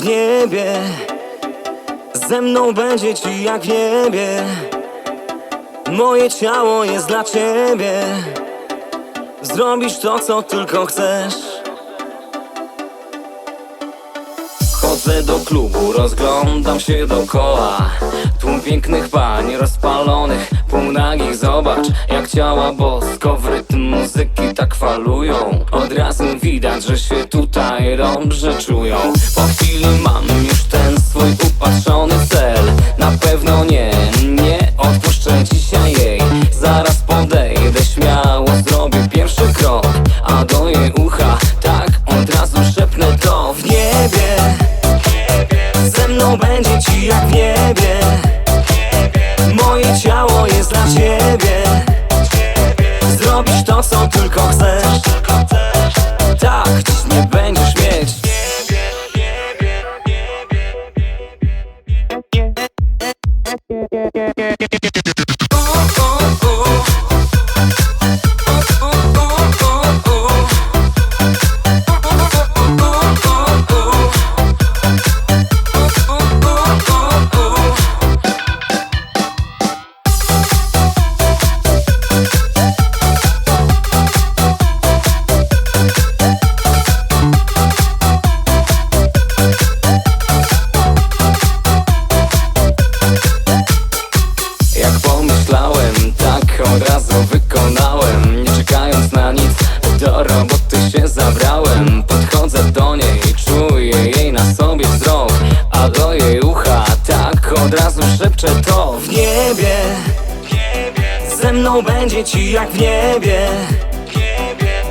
w niebie. Ze mną będzie ci jak w niebie. Moje ciało jest dla ciebie. Zrobisz to, co tylko chcesz. Chodzę do klubu, rozglądam się dookoła Tłum pięknych pań rozpalonych, półnagich Zobacz, jak ciała bosko w rytm muzyki tak falują. Od razu widać, że się tutaj dobrze czują to w niebie. Ze mną będzie ci jak w niebie. Moje ciało jest dla ciebie. Zrobisz to, co tylko chcesz. Tak, dziś nie będziesz mieć. Jak do roboty się zabrałem. Podchodzę do niej, czuję jej na sobie wzrok A do jej ucha, tak od razu szepczę to. W niebie Ze mną będzie ci jak w niebie.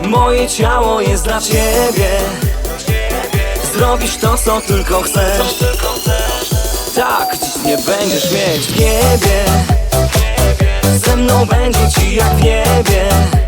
Moje ciało jest dla ciebie. Zrobisz to, co tylko chcesz. Tak, dziś nie będziesz mieć. W niebie Ze mną będzie ci jak w niebie